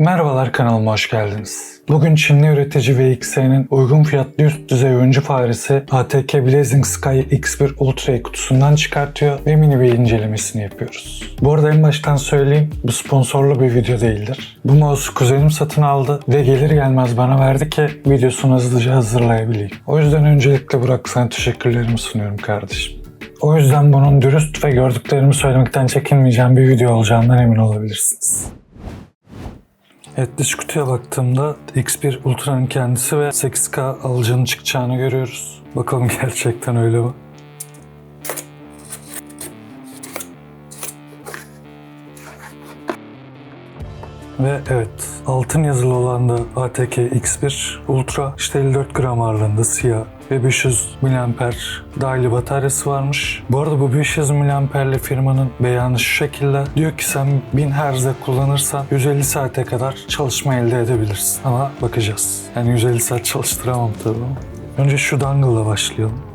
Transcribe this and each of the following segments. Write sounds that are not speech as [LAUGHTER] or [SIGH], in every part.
Merhabalar kanalıma hoş geldiniz. Bugün Çinli üretici VXA'nın uygun fiyatlı üst düzey oyuncu faresi ATK Blazing Sky X1 Ultra'yı kutusundan çıkartıyor ve mini bir incelemesini yapıyoruz. Bu arada en baştan söyleyeyim bu sponsorlu bir video değildir. Bu mouse'u kuzenim satın aldı ve gelir gelmez bana verdi ki videosunu hızlıca hazırlayabileyim. O yüzden öncelikle Burak sana teşekkürlerimi sunuyorum kardeşim. O yüzden bunun dürüst ve gördüklerimi söylemekten çekinmeyeceğim bir video olacağından emin olabilirsiniz. Evet dış kutuya baktığımda X1 Ultra'nın kendisi ve 8K alıcının çıkacağını görüyoruz. Bakalım [LAUGHS] gerçekten öyle mi? Ve evet altın yazılı olan da ATK X1 Ultra işte 54 gram ağırlığında siyah ve 500 mAh dahili bataryası varmış. Bu arada bu 500 mAh'li firmanın beyanı şu şekilde. Diyor ki sen 1000 Hz'de kullanırsan 150 saate kadar çalışma elde edebilirsin. Ama bakacağız. Yani 150 saat çalıştıramam tabii ama. Önce şu dongle'la başlayalım.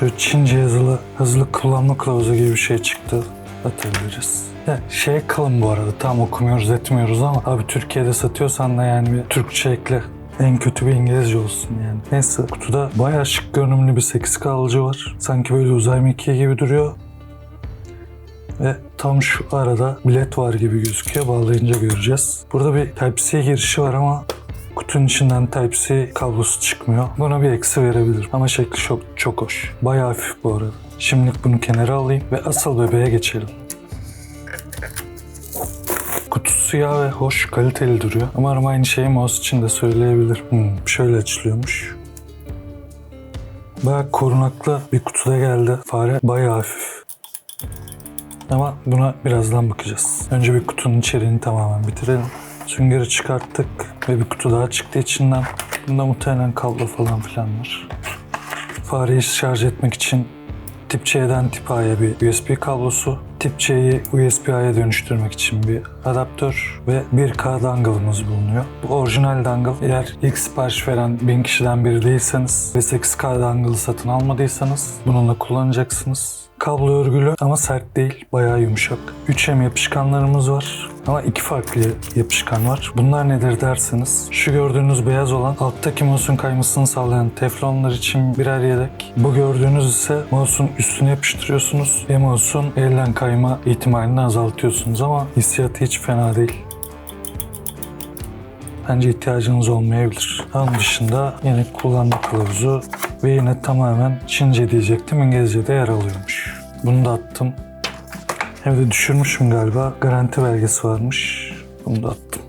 Şöyle Çince yazılı hızlı kullanma kılavuzu gibi bir şey çıktı. Atabiliriz. Ya şey kalın bu arada tam okumuyoruz etmiyoruz ama abi Türkiye'de satıyorsan da yani bir Türkçe ekle. En kötü bir İngilizce olsun yani. Neyse kutuda bayağı şık görünümlü bir 8K alıcı var. Sanki böyle uzay mekiği gibi duruyor. Ve tam şu arada bilet var gibi gözüküyor. Bağlayınca göreceğiz. Burada bir Type-C girişi var ama kutunun içinden Type-C kablosu çıkmıyor. Buna bir eksi verebilir ama şekli çok, çok hoş. Bayağı hafif bu arada. Şimdilik bunu kenara alayım ve asıl bebeğe geçelim. Kutusu siyah ve hoş, kaliteli duruyor. Umarım aynı şeyi mouse için de söyleyebilir. Hmm, şöyle açılıyormuş. Bayağı korunaklı bir kutuda geldi. Fare bayağı hafif. Ama buna birazdan bakacağız. Önce bir kutunun içeriğini tamamen bitirelim. Süngeri çıkarttık ve bir kutu daha çıktı içinden. Bunda muhtemelen kablo falan filan var. Fareyi şarj etmek için tip C'den tip A'ya bir USB kablosu, tip C'yi USB A'ya dönüştürmek için bir adaptör ve 1K dongle'ımız bulunuyor. Bu orijinal dongle eğer ilk sipariş veren 1000 kişiden biri değilseniz ve 8K dongle satın almadıysanız bununla kullanacaksınız. Kablo örgülü ama sert değil, bayağı yumuşak. 3M yapışkanlarımız var ama iki farklı yapışkan var. Bunlar nedir derseniz, şu gördüğünüz beyaz olan alttaki mouse'un kaymasını sağlayan teflonlar için birer yedek. Bu gördüğünüz ise mouse'un üstüne yapıştırıyorsunuz ve mouse'un elden kayma ihtimalini azaltıyorsunuz ama hissiyatı hiç fena değil. Bence ihtiyacınız olmayabilir. Onun dışında yine kullanma kılavuzu ve yine tamamen Çince diyecektim İngilizce'de yer alıyormuş. Bunu da attım. Evde düşürmüşüm galiba. Garanti belgesi varmış. Bunu da attım.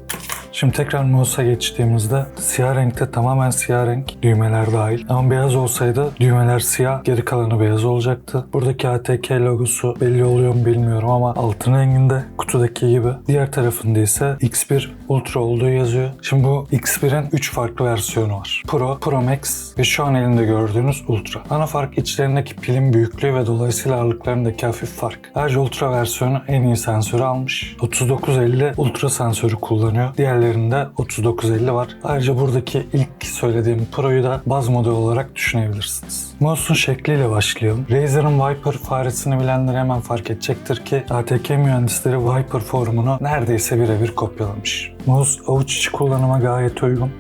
Şimdi tekrar mouse'a geçtiğimizde siyah renkte tamamen siyah renk düğmeler dahil. Ama beyaz olsaydı düğmeler siyah geri kalanı beyaz olacaktı. Buradaki ATK logosu belli oluyor mu bilmiyorum ama altın renginde kutudaki gibi. Diğer tarafında ise X1 Ultra olduğu yazıyor. Şimdi bu X1'in 3 farklı versiyonu var. Pro, Pro Max ve şu an elinde gördüğünüz Ultra. Ana fark içlerindeki pilin büyüklüğü ve dolayısıyla ağırlıklarındaki hafif fark. Ayrıca Ultra versiyonu en iyi sensörü almış. 3950 Ultra sensörü kullanıyor. Diğerlerinde 3950 var. Ayrıca buradaki ilk söylediğim Pro'yu da baz model olarak düşünebilirsiniz. Mouse'un şekliyle başlayalım. Razer'ın Viper faresini bilenler hemen fark edecektir ki ATK mühendisleri Viper formunu neredeyse birebir kopyalamış. Mouse avuç içi kullanıma gayet uygun.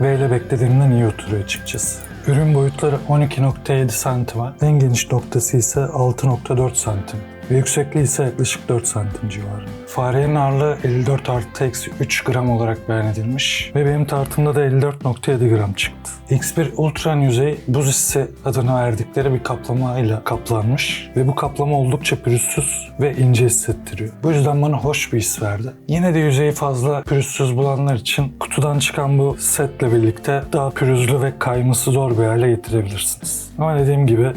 Ve ile beklediğimden iyi oturuyor açıkçası. Ürün boyutları 12.7 santime, en geniş noktası ise 6.4 santim ve yüksekliği ise yaklaşık 4 santim civarında. Farenin ağırlığı 54 artı eksi 3 gram olarak beyan edilmiş ve benim tartımda da 54.7 gram çıktı. X1 Ultra'nın yüzeyi buz hissi adını verdikleri bir kaplamayla kaplanmış ve bu kaplama oldukça pürüzsüz ve ince hissettiriyor. Bu yüzden bana hoş bir his verdi. Yine de yüzeyi fazla pürüzsüz bulanlar için kutudan çıkan bu setle birlikte daha pürüzlü ve kayması zor bir hale getirebilirsiniz. Ama dediğim gibi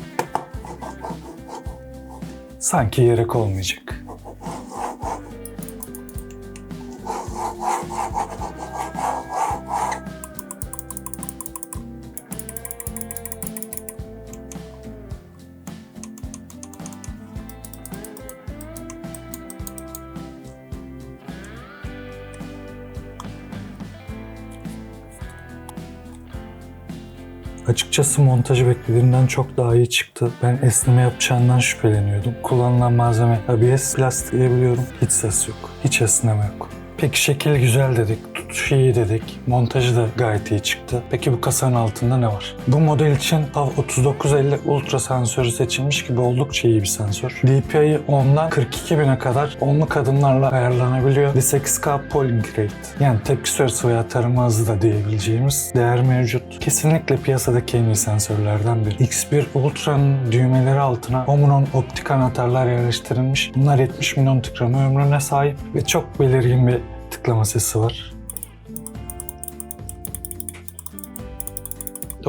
sanki gerek olmayacak. Açıkçası montajı beklediğimden çok daha iyi çıktı. Ben esneme yapacağından şüpheleniyordum. Kullanılan malzeme ABS plastik diyebiliyorum. Hiç ses yok. Hiç esneme yok. Peki şekil güzel dedik, tutuş iyi dedik, montajı da gayet iyi çıktı. Peki bu kasanın altında ne var? Bu model için PAV 3950 Ultra sensörü seçilmiş gibi oldukça iyi bir sensör. DPI'yi 10'dan 42.000'e kadar onluk adımlarla ayarlanabiliyor ve 8K polling rate yani tepki süresi veya tarama hızı da diyebileceğimiz değer mevcut. Kesinlikle piyasadaki en iyi sensörlerden biri. X1 Ultra'nın düğmeleri altına Omron optik anahtarlar yerleştirilmiş. Bunlar 70 milyon tıklama ömrüne sahip ve çok belirgin bir tıklama sesi var.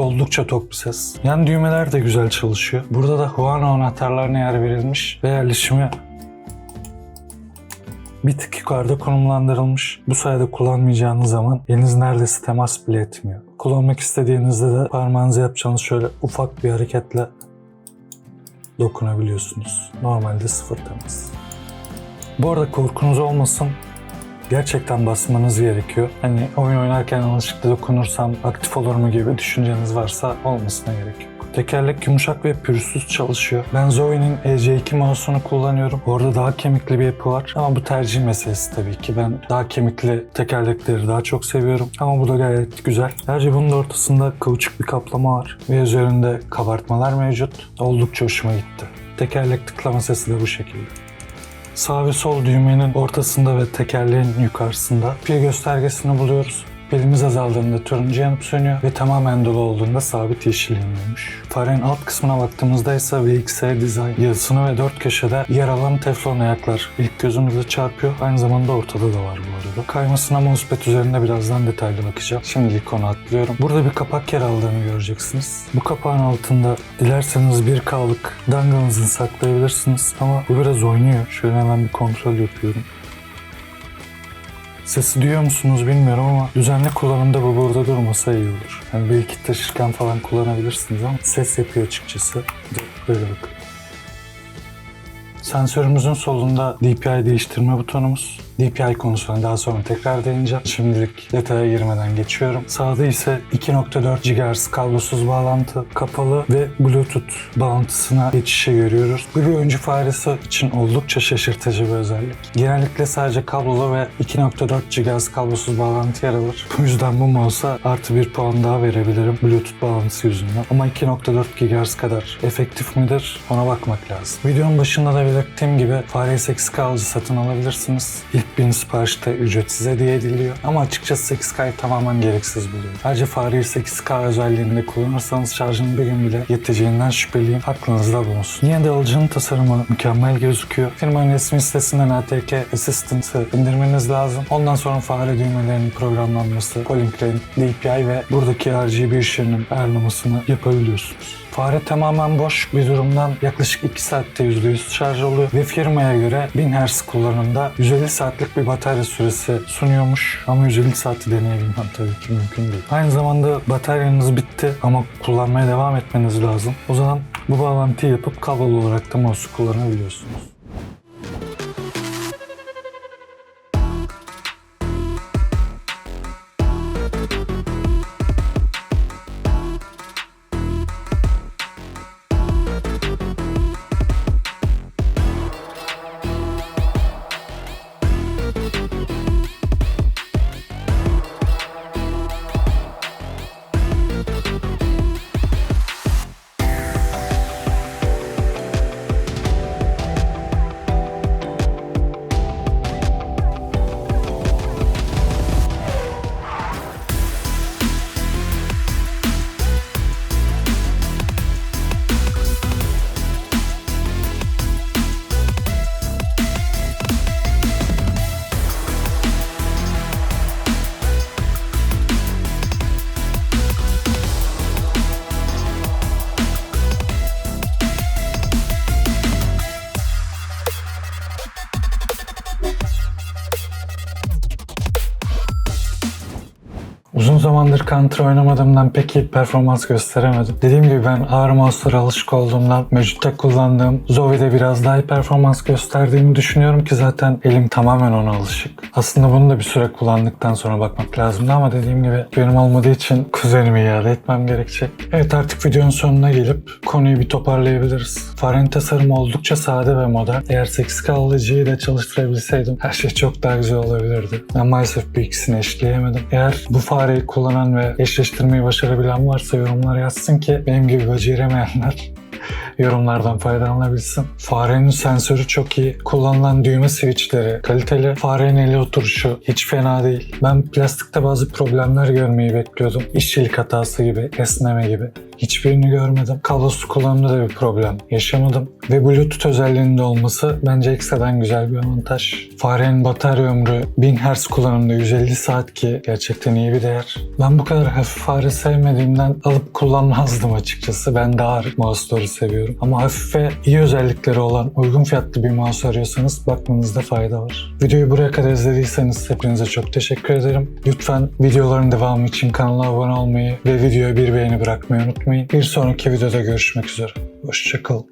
Oldukça tok bir ses. Yan düğmeler de güzel çalışıyor. Burada da Huano anahtarlarına yer verilmiş ve yerleşimi bir tık yukarıda konumlandırılmış. Bu sayede kullanmayacağınız zaman eliniz neredeyse temas bile etmiyor. Kullanmak istediğinizde de parmağınızı yapacağınız şöyle ufak bir hareketle dokunabiliyorsunuz. Normalde sıfır temas. Bu arada korkunuz olmasın. Gerçekten basmanız gerekiyor. Hani oyun oynarken yanlışlıkla dokunursam aktif olur mu gibi düşünceniz varsa olmasına gerek yok. Tekerlek yumuşak ve pürüzsüz çalışıyor. Ben Zoe'nin EC2 mouse'unu kullanıyorum. Orada daha kemikli bir yapı var. Ama bu tercih meselesi tabii ki. Ben daha kemikli tekerlekleri daha çok seviyorum. Ama bu da gayet güzel. Ayrıca bunun da ortasında kauçuk bir kaplama var. Ve üzerinde kabartmalar mevcut. Oldukça hoşuma gitti. Tekerlek tıklama sesi de bu şekilde. Sağ ve sol düğmenin ortasında ve tekerleğin yukarısında pil göstergesini buluyoruz. Pilimiz azaldığında turuncu yanıp sönüyor ve tamamen dolu olduğunda sabit yeşil yanıyormuş. Farenin alt kısmına baktığımızda ise VXC Design yazısını ve dört köşede yer alan teflon ayaklar ilk gözümüze çarpıyor. Aynı zamanda ortada da var bu arada. Kaymasına mousepad üzerinde birazdan detaylı bakacağım. Şimdilik onu atlıyorum. Burada bir kapak yer aldığını göreceksiniz. Bu kapağın altında dilerseniz 1K'lık dangle'ınızı saklayabilirsiniz ama bu biraz oynuyor. Şöyle hemen bir kontrol yapıyorum. Sesi duyuyor musunuz bilmiyorum ama düzenli kullanımda bu burada durmasa iyi olur. Yani belki taşırken falan kullanabilirsiniz ama ses yapıyor açıkçası. Böyle bakın. Sensörümüzün solunda DPI değiştirme butonumuz. DPI konusuna daha sonra tekrar değineceğim. Şimdilik detaya girmeden geçiyorum. Sağda ise 2.4 GHz kablosuz bağlantı, kapalı ve Bluetooth bağlantısına geçişe görüyoruz. Bu bir oyuncu faresi için oldukça şaşırtıcı bir özellik. Genellikle sadece kablolu ve 2.4 GHz kablosuz bağlantı yer alır. Bu yüzden bu mouse'a artı bir puan daha verebilirim Bluetooth bağlantısı yüzünden. Ama 2.4 GHz kadar efektif midir ona bakmak lazım. Videonun başında da belirttiğim gibi Fare 8K alıcı satın alabilirsiniz. İlk bin siparişte ücretsiz hediye ediliyor. Ama açıkçası 8K'yı tamamen gereksiz buluyorum. Ayrıca Fare'yi 8K özelliğinde kullanırsanız şarjın bir gün bile yeteceğinden şüpheliyim. Aklınızda bulunsun. Yine de alıcının tasarımı mükemmel gözüküyor. Firmanın resmi sitesinden ATK Assistant'ı indirmeniz lazım. Ondan sonra fare düğmelerinin programlanması, rate, DPI ve buradaki RGB ışığının ayarlamasını yapabiliyorsunuz. Fare tamamen boş bir durumdan yaklaşık 2 saatte %100 şarj oluyor ve firmaya göre 1000 Hz kullanımda 150 saatlik bir batarya süresi sunuyormuş ama 150 saati deneyebilmem tabii ki mümkün değil. Aynı zamanda bataryanız bitti ama kullanmaya devam etmeniz lazım. O zaman bu bağlantıyı yapıp kablolu olarak da mouse'u kullanabiliyorsunuz. Zamandır Counter oynamadığımdan pek iyi performans gösteremedim. Dediğim gibi ben ağır mouse'lara alışık olduğumdan mevcutta kullandığım Zovi'de biraz daha iyi performans gösterdiğimi düşünüyorum ki zaten elim tamamen ona alışık. Aslında bunu da bir süre kullandıktan sonra bakmak lazımdı ama dediğim gibi benim olmadığı için kuzenimi iade etmem gerekecek. Evet artık videonun sonuna gelip konuyu bir toparlayabiliriz. Farenin tasarımı oldukça sade ve modern. Eğer 8K alıcıyı da çalıştırabilseydim her şey çok daha güzel olabilirdi. Ben maalesef bu ikisini eşleyemedim. Eğer bu fareyi kullanan ve eşleştirmeyi başarabilen varsa yorumlara yazsın ki benim gibi beceremeyenler yorumlardan faydalanabilsin. Farenin sensörü çok iyi. Kullanılan düğme switchleri kaliteli. Farenin eli oturuşu hiç fena değil. Ben plastikte bazı problemler görmeyi bekliyordum. İşçilik hatası gibi, esneme gibi. Hiçbirini görmedim. Kablosuz kullanımda da bir problem yaşamadım. Ve Bluetooth özelliğinde olması bence ekstradan güzel bir avantaj. Farenin batarya ömrü 1000 Hz kullanımda 150 saat ki gerçekten iyi bir değer. Ben bu kadar hafif fare sevmediğimden alıp kullanmazdım açıkçası. Ben daha ağır mouse'ları seviyorum. Ama hafif ve iyi özellikleri olan uygun fiyatlı bir mouse arıyorsanız bakmanızda fayda var. Videoyu buraya kadar izlediyseniz hepinize çok teşekkür ederim. Lütfen videoların devamı için kanala abone olmayı ve videoya bir beğeni bırakmayı unutmayın. Bir sonraki videoda görüşmek üzere. Hoşçakalın.